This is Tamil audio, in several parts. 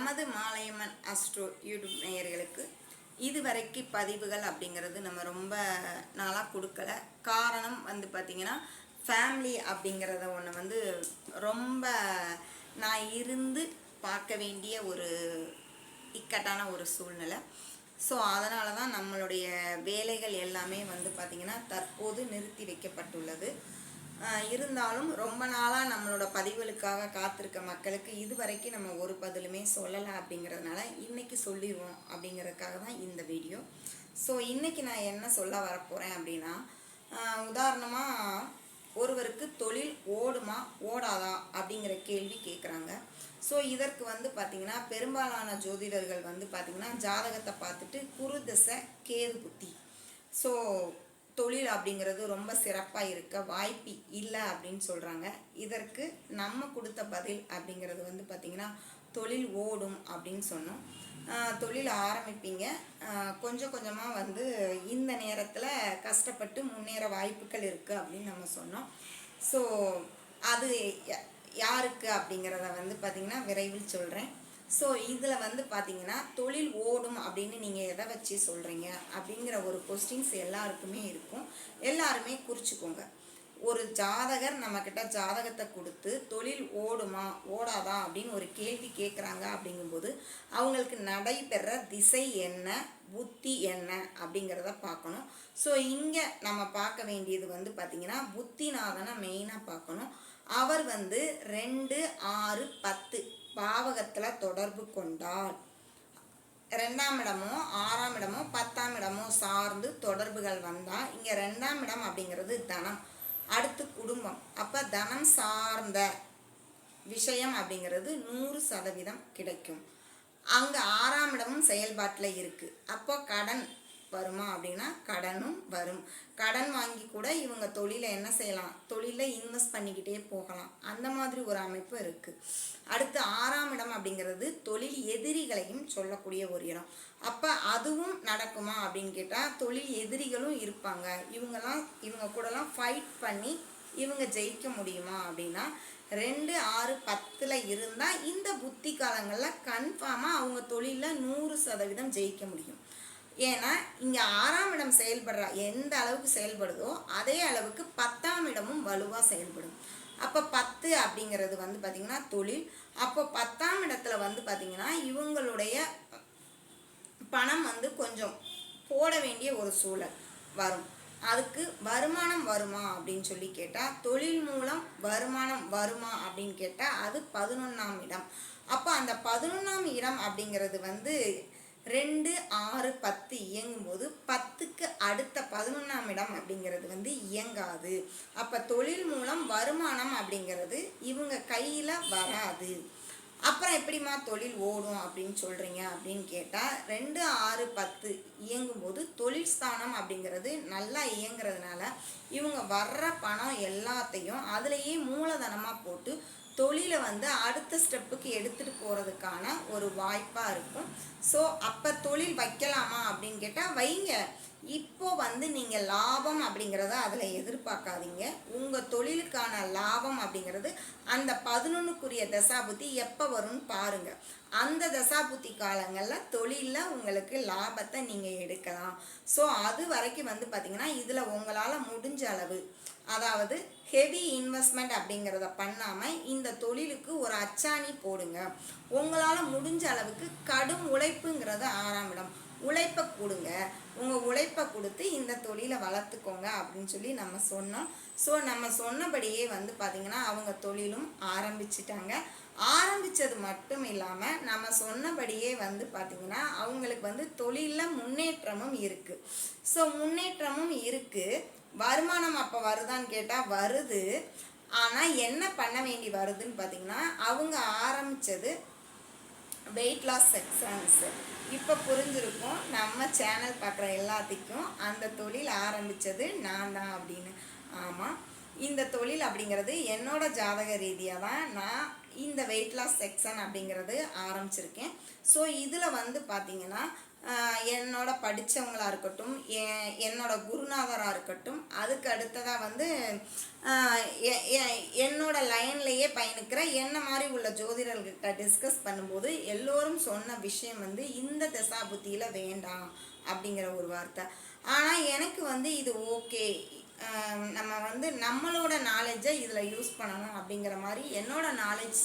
நமது மாலையம்மன் அஸ்ட்ரோ யூடியூப் நேயர்களுக்கு இதுவரைக்கு பதிவுகள் அப்படிங்கிறது நம்ம ரொம்ப நாளாக கொடுக்கல. காரணம் வந்து பார்த்திங்கன்னா ஃபேமிலி அப்படிங்கிறத ஒன்று வந்து ரொம்ப நான் இருந்து பார்க்க வேண்டிய ஒரு இக்கட்டான ஒரு சூழ்நிலை. ஸோ அதனால தான் நம்மளுடைய வேலைகள் எல்லாமே வந்து பார்த்திங்கன்னா தற்போது நிறுத்தி வைக்கப்பட்டுள்ளது. இருந்தாலும் ரொம்ப நாளாக நம்மளோட பதிவுகளுக்காக காத்திருக்க மக்களுக்கு இதுவரைக்கும் நம்ம ஒரு பதிலுமே சொல்லலை அப்படிங்கிறதுனால இன்னைக்கு சொல்லிடுவோம் அப்படிங்கிறதுக்காக தான் இந்த வீடியோ. ஸோ இன்னைக்கு நான் என்ன சொல்ல வரப்போகிறேன் அப்படின்னா உதாரணமாக ஒருவருக்கு தொழில் ஓடுமா ஓடாதா அப்படிங்கிற கேள்வி கேட்குறாங்க ஸோ இதற்கு வந்து பார்த்திங்கன்னா பெரும்பாலான ஜோதிடர்கள் வந்து பார்த்திங்கன்னா ஜாதகத்தை பார்த்துட்டு குரு தசை கேது புத்தி. ஸோ தொழில் அப்படிங்கிறது ரொம்ப சிறப்பாக இருக்க வாய்ப்பு இல்லை அப்படின்னு சொல்கிறாங்க இதற்கு நம்ம கொடுத்த பதில் அப்படிங்கிறது வந்து பார்த்திங்கன்னா தொழில் ஓடும் அப்படின்னு சொன்னோம். தொழில் ஆரம்பிப்பீங்க. கொஞ்சம் கொஞ்சமாக வந்து இந்த நேரத்தில் கஷ்டப்பட்டு முன்னேற வாய்ப்புகள் இருக்குது அப்படின்னு நம்ம சொன்னோம். ஸோ அது யாருக்கு அப்படிங்கிறத வந்து பார்த்திங்கன்னா விரைவில் சொல்கிறேன் ஸோ இதில் வந்து பார்த்தீங்கன்னா தொழில் ஓடும் அப்படின்னு நீங்கள் எதை வச்சு சொல்கிறீங்க அப்படிங்கிற ஒரு கொஸ்டின்ஸ் எல்லாருக்குமே இருக்கும். எல்லாருமே குறிச்சிக்கோங்க. ஒரு ஜாதகர் நம்மக்கிட்ட ஜாதகத்தை கொடுத்து தொழில் ஓடுமா? ஓடாதா? அப்படின்னு ஒரு கேள்வி கேட்குறாங்க அப்படிங்கும்போது அவங்களுக்கு நடைபெற திசை என்ன? புத்தி என்ன? அப்படிங்கிறத பார்க்கணும் ஸோ இங்கே நம்ம பார்க்க வேண்டியது வந்து பார்த்திங்கன்னா புத்திநாதனை மெயினாக பார்க்கணும் அவர் வந்து ரெண்டு ஆறு பத்து பாவகத்தில் தொடர்பு கொண்டால் ரெண்டாம் இடமோ ஆறாம் இடமோ பத்தாம் இடமோ சார்ந்து தொடர்புகள் வந்தால் இங்கே ரெண்டாம் இடம் அப்படிங்கிறது தனம். அடுத்து குடும்பம். அப்போ தனம் சார்ந்த விஷயம் அப்படிங்கிறது நூறு சதவீதம் கிடைக்கும். அங்கே ஆறாம் இடமும் செயல்பாட்டில் இருக்குது அப்போ கடன் வருமா அப்படின்னா கடனும் வரும். கடன் வாங்கி கூட இவங்க தொழிலை என்ன செய்யலாம்? தொழிலில் இன்வெஸ்ட் பண்ணிக்கிட்டே போகலாம். அந்த மாதிரி ஒரு அமைப்பு இருக்குது அடுத்து ஆறாம் இடம் அப்படிங்கிறது தொழில் எதிரிகளையும் சொல்லக்கூடிய ஒரு இடம். அப்போ அதுவும் நடக்குமா அப்படின்னு கேட்டால் தொழில் எதிரிகளும் இருப்பாங்க. இவங்கெல்லாம் இவங்க கூடலாம் ஃபைட் பண்ணி இவங்க ஜெயிக்க முடியுமா அப்படின்னா ரெண்டு ஆறு பத்தில் இருந்தால் இந்த புத்தி காலங்களில் கன்ஃபார்மாக அவங்க தொழிலில் நூறு சதவீதம் ஜெயிக்க முடியும். ஏன்னா இங்கே ஆறாம் இடம் செயல்படுற எந்த அளவுக்கு செயல்படுதோ அதே அளவுக்கு பத்தாம் இடமும் வலுவாக செயல்படும். அப்போ பத்து அப்படிங்கிறது வந்து பார்த்திங்கன்னா தொழில். அப்போ பத்தாம் இடத்துல வந்து பார்த்திங்கன்னா இவங்களுடைய பணம் வந்து கொஞ்சம் போட வேண்டிய ஒரு சூழல் வரும். அதுக்கு வருமானம் வருமா அப்படின்னு சொல்லி கேட்டால் தொழில் மூலம் வருமானம் வருமா அப்படின்னு கேட்டால் அது பதினொன்றாம் இடம். அப்போ அந்த பதினொன்றாம் இடம் அப்படிங்கிறது வந்து ரெண்டு ஆறு பத்து இயங்கும்போது பத்துக்கு அடுத்த பதினொன்றாம் இடம் அப்படிங்கிறது வந்து இயங்காது. அப்போ தொழில் மூலம் வருமானம் அப்படிங்கிறது இவங்க கையில் வராது. அப்புறம் எப்படிம்மா தொழில் ஓடும் அப்படின்னு சொல்கிறீங்க அப்படின்னு கேட்டால் ரெண்டு ஆறு பத்து இயங்கும்போது தொழில் ஸ்தானம் அப்படிங்கிறது நல்லா இயங்குறதுனால இவங்க வர்ற பணம் எல்லாத்தையும் அதுலேயே மூலதனமாக போட்டு தொழிலை வந்து அடுத்த ஸ்டெப்புக்கு எடுத்துகிட்டு போகிறதுக்கான ஒரு வாய்ப்பாக இருக்கும். ஸோ அப்போ தொழில் வைக்கலாமா அப்படின்னு கேட்டால் வைங்க. இப்போ வந்து நீங்கள் லாபம் அப்படிங்கிறத அதில் எதிர்பார்க்காதீங்க. உங்கள் தொழிலுக்கான லாபம் அப்படிங்கிறது அந்த பதினொன்றுக்குரிய தசாபுத்தி எப்போ வரும்னு பாருங்கள் அந்த தசாபுத்தி காலங்களில் தொழிலில் உங்களுக்கு லாபத்தை நீங்கள் எடுக்கலாம். ஸோ அது வரைக்கும் வந்து பார்த்திங்கன்னா இதில் உங்களால் முடிஞ்ச அளவு அதாவது ஹெவி இன்வெஸ்ட்மெண்ட் அப்படிங்கிறத பண்ணாமல் இந்த தொழிலுக்கு ஒரு அச்சாணி போடுங்க. உங்களால் முடிஞ்ச அளவுக்கு கடும் உழைப்புங்கிறது ஆறாம் இடம் உழைப்பை கொடுங்க. உங்கள் உழைப்பை கொடுத்து இந்த தொழிலை வளர்த்துக்கோங்க அப்படின்னு சொல்லி நம்ம சொன்னோம். ஸோ நம்ம சொன்னபடியே வந்து பார்த்திங்கன்னா அவங்க தொழிலும் ஆரம்பிச்சிட்டாங்க. ஆரம்பித்தது மட்டும் இல்லாமல் நம்ம சொன்னபடியே வந்து பார்த்திங்கன்னா அவங்களுக்கு வந்து தொழிலில் முன்னேற்றமும் இருக்குது ஸோ முன்னேற்றமும் இருக்குது வருமானம் அப்போ வருதான்னு கேட்டால் வருது. ஆனால் என்ன பண்ண வேண்டி வருதுன்னு பார்த்தீங்கன்னா அவங்க ஆரம்பித்தது வெயிட் லாஸ் செக்ஷன்ஸு இப்போ புரிஞ்சிருக்கும் நம்ம சேனல் பார்க்குற எல்லாத்துக்கும் அந்த தொழில் ஆரம்பித்தது நான் தான் அப்படின்னு. ஆமாம் இந்த தொழில் அப்படிங்கிறது என்னோட ஜாதக ரீதியாக தான் நான் இந்த வெயிட் லாஸ் செக்ஷன் அப்படிங்கிறது ஆரம்பிச்சிருக்கேன். ஸோ இதில் வந்து பார்த்திங்கன்னா என்னோட படித்தவங்களாக இருக்கட்டும் என் என்னோட குருநாதராக இருக்கட்டும் அதுக்கு அடுத்ததாக வந்து எ- எ- என்னோட லைன்லேயே பயணிக்கிற என்ன மாதிரி உள்ள ஜோதிடர்கிட்ட டிஸ்கஸ் பண்ணும்போது எல்லோரும் சொன்ன விஷயம் வந்து இந்த தசாபுத்தியில் வேண்டாம் அப்படிங்கிற ஒரு வார்த்தை. ஆனால் எனக்கு வந்து இது ஓகே நம்ம வந்து நம்மளோட நாலேஜை இதில் யூஸ் பண்ணணும் அப்படிங்கிற மாதிரி என்னோட நாலேஜ்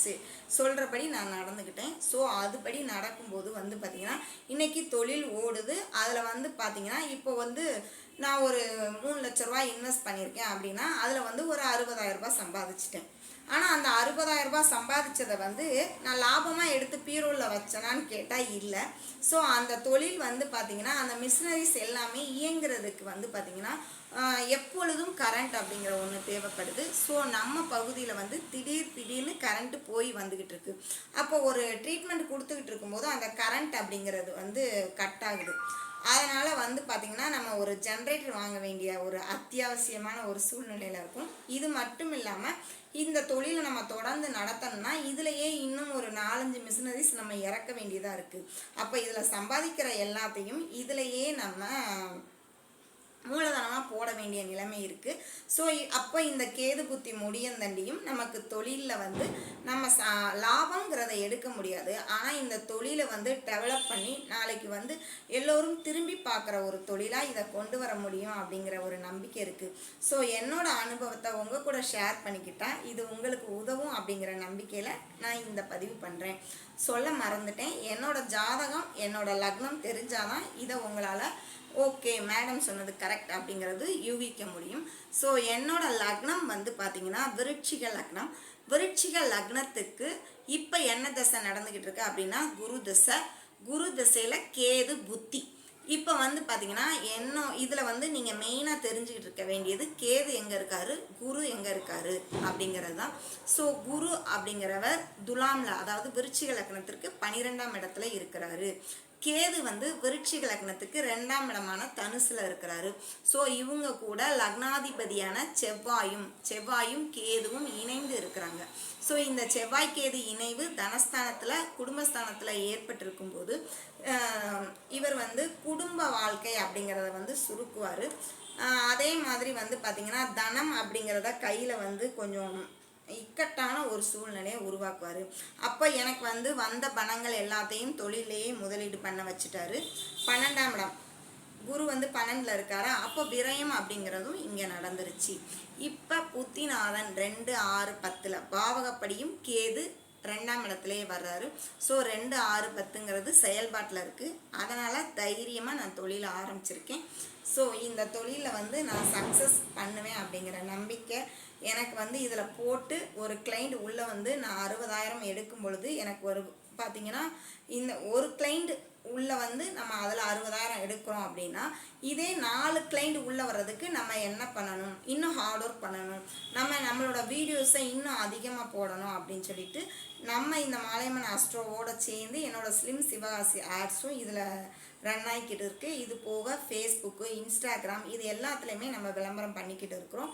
சொல்கிறபடி நான் நடந்துக்கிட்டேன். ஸோ அதுபடி நடக்கும்போது வந்து பார்த்திங்கன்னா இன்றைக்கி தொழில் ஓடுது. அதில் வந்து பார்த்திங்கன்னா இப்போ வந்து நான் ஒரு மூணு லட்ச ரூபாய் இன்வெஸ்ட் பண்ணியிருக்கேன் அப்படின்னா அதில் வந்து ஒரு அறுபதாயிரம் ரூபாய் சம்பாதிச்சிட்டேன். ஆனால் அந்த அறுபதாயிரம் ரூபாய் சம்பாதிச்சதை வந்து நான் லாபமாக எடுத்து பீரோவில் வச்சேனான்னு கேட்டால் இல்லை. ஸோ அந்த தொழில் வந்து பார்த்திங்கன்னா அந்த மிஷினரிஸ் எல்லாமே இயங்குறதுக்கு வந்து பார்த்திங்கன்னா எப்பொழுதும் கரண்ட் அப்படிங்கிற ஒன்று தேவைப்படுது. ஸோ நம்ம பகுதியில் வந்து திடீர் திடீர்னு கரண்ட்டு போய் வந்துக்கிட்டு இருக்கு. அப்போ ஒரு ட்ரீட்மெண்ட் கொடுத்துக்கிட்டு இருக்கும்போது அந்த கரண்ட் அப்படிங்கிறது வந்து கட் ஆகுது. அதனால் வந்து பார்த்திங்கன்னா நம்ம ஒரு ஜென்ரேட்டர் வாங்க வேண்டிய ஒரு அத்தியாவசியமான ஒரு சூழ்நிலையில் இருக்கும். இது மட்டும் இல்லாமல் இந்த தொழிலை நம்ம தொடர்ந்து நடத்தணும்னா இதுலேயே இன்னும் ஒரு நாலஞ்சு மிஷினரிஸ் நம்ம இறக்க வேண்டியதாக இருக்குது அப்போ இதில் சம்பாதிக்கிற எல்லாத்தையும் இதுலேயே நம்ம மூலதனம் போட வேண்டிய நிலைமை இருக்குது ஸோ அப்போ இந்த கேது புத்தி முடியந்தண்டியும் நமக்கு தொழிலில் வந்து நம்ம சா லாபங்கிறத எடுக்க முடியாது. ஆனால் இந்த தொழிலை வந்து டெவலப் பண்ணி நாளைக்கு வந்து எல்லோரும் திரும்பி பார்க்குற ஒரு தொழிலாக இதை கொண்டு வர முடியும் அப்படிங்கிற ஒரு நம்பிக்கை இருக்குது ஸோ என்னோட அனுபவத்தை உங்கள் கூட ஷேர் பண்ணிக்கிட்டேன் இது உங்களுக்கு உதவும் அப்படிங்கிற நம்பிக்கையில் நான் இந்த பதிவு பண்ணுறேன் சொல்ல மறந்துட்டேன். என்னோட ஜாதகம் என்னோட லக்னம் தெரிஞ்சாதான் இதை உங்களால் ஓகே மேடம் சொன்னது கரெக்ட் அப்படிங்கிறது யூகிக்க முடியும். ஸோ என்னோட லக்னம் வந்து பார்த்தீங்கன்னா விருட்சிக லக்னம். விருட்சிக லக்னத்துக்கு இப்போ என்ன தசை நடந்துக்கிட்டு இருக்கு அப்படின்னா குரு தசை. குரு தசையில் கேது புத்தி. இப்போ வந்து பார்த்தீங்கன்னா என்ன இதில் வந்து நீங்கள் மெயினாக தெரிஞ்சுக்கிட்டு இருக்க வேண்டியது கேது எங்கே இருக்காரு? குரு எங்கே இருக்காரு? அப்படிங்கிறது தான் ஸோ குரு அப்படிங்கிறவர் துலாமில் அதாவது விருச்சிக லக்னத்திற்கு பனிரெண்டாம் இடத்துல இருக்கிறாரு. கேது வந்து விருட்சிக லக்னத்துக்கு ரெண்டாம் இடமான தனுசுல இருக்கிறாரு. ஸோ இவங்க கூட லக்னாதிபதியான செவ்வாயும் செவ்வாயும் கேதுவும் இணைந்து இருக்கிறாங்க. ஸோ இந்த செவ்வாய் கேது இணைவு தனஸ்தானத்தில் குடும்பஸ்தானத்தில் ஏற்பட்டிருக்கும் போது இவர் வந்து குடும்ப வாழ்க்கை அப்படிங்கிறத வந்து சுருக்குவார். அதே மாதிரி வந்து பார்த்திங்கன்னா தனம் அப்படிங்கிறத கையில் வந்து கொஞ்சம் இக்கட்டான ஒரு சூழ்நிலையை உருவாக்குவார். அப்போ எனக்கு வந்து வந்த பணங்கள் எல்லாத்தையும் தொழிலையே முதலீடு பண்ண வச்சுட்டாரு. பன்னெண்டாம் இடம். குரு வந்து பன்னெண்டில் இருக்காரா? அப்போ விரயம் அப்படிங்கிறதும் இங்கே நடந்துருச்சு. இப்போ புத்திநாதன் ரெண்டு ஆறு பத்தில். பாவகப்படியும் கேது ரெண்டாம் இடத்துலையே வர்றாரு. ஸோ ரெண்டு ஆறு பத்துங்கிறது செயல்பாட்டில் இருக்குது அதனால் தைரியமாக நான் தொழில் ஆரம்பிச்சிருக்கேன். ஸோ இந்த தொழிலில் வந்து நான் சக்ஸஸ் பண்ணுவேன் அப்படிங்கிற நம்பிக்கை எனக்கு வந்து இதில் போட்டு ஒரு கிளைண்ட் உள்ளே வந்து நான் அறுபதாயிரம் எடுக்கும் பொழுது எனக்கு ஒரு பார்த்தீங்கன்னா இந்த ஒரு கிளைண்ட் உள்ளே வந்து நம்ம அதில் அறுபதாயிரம் எடுக்கிறோம் அப்படின்னா இதே நாலு கிளைண்ட் உள்ளே வர்றதுக்கு நம்ம என்ன பண்ணணும்? இன்னும் ஹார்ட் ஒர்க் பண்ணணும். நம்ம நம்மளோட வீடியோஸை இன்னும் அதிகமாக போடணும் அப்படின்னு சொல்லிட்டு நம்ம இந்த மாலையம்மன் அஸ்ட்ரோவோட சேர்ந்து என்னோடய ஸ்லிம் சிவகாசி ஆட்ஸும் இதில் ரன் ஆகிக்கிட்டு இருக்குது இது போக ஃபேஸ்புக்கு இன்ஸ்டாகிராம் இது எல்லாத்துலேயுமே நம்ம விளம்பரம் பண்ணிக்கிட்டு இருக்கிறோம்.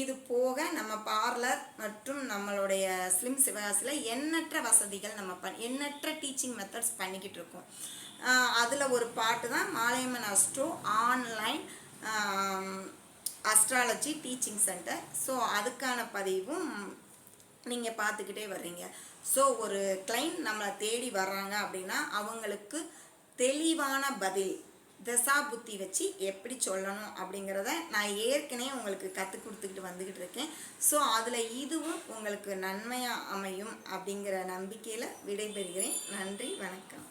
இது போக நம்ம பார்லர் மற்றும் நம்மளுடைய ஸ்லிம் சிவகாசியில் எண்ணற்ற வசதிகள் நம்ம பண் எண்ணற்ற டீச்சிங் மெத்தட்ஸ் பண்ணிக்கிட்டு இருக்கோம். அதில் ஒரு பாட்டு தான் Malaiyamman astro online astrology teaching centre so அதுக்கான பதிவும் நீங்கள் பார்த்துக்கிட்டே வர்றீங்க. ஸோ ஒரு கிளைண்ட் நம்மளை தேடி வர்றாங்க அப்படின்னா அவங்களுக்கு தெளிவான பதில் தசா புத்தி வச்சு எப்படி சொல்லணும் அப்படிங்கிறத நான் ஏற்கனவே உங்களுக்கு கற்றுக் கொடுத்துக்கிட்டு வந்துக்கிட்டு இருக்கேன். ஸோ அதில் இதுவும் உங்களுக்கு நன்மையாக அமையும் அப்படிங்கிற நம்பிக்கையில் விடைபெறுகிறேன். நன்றி வணக்கம்.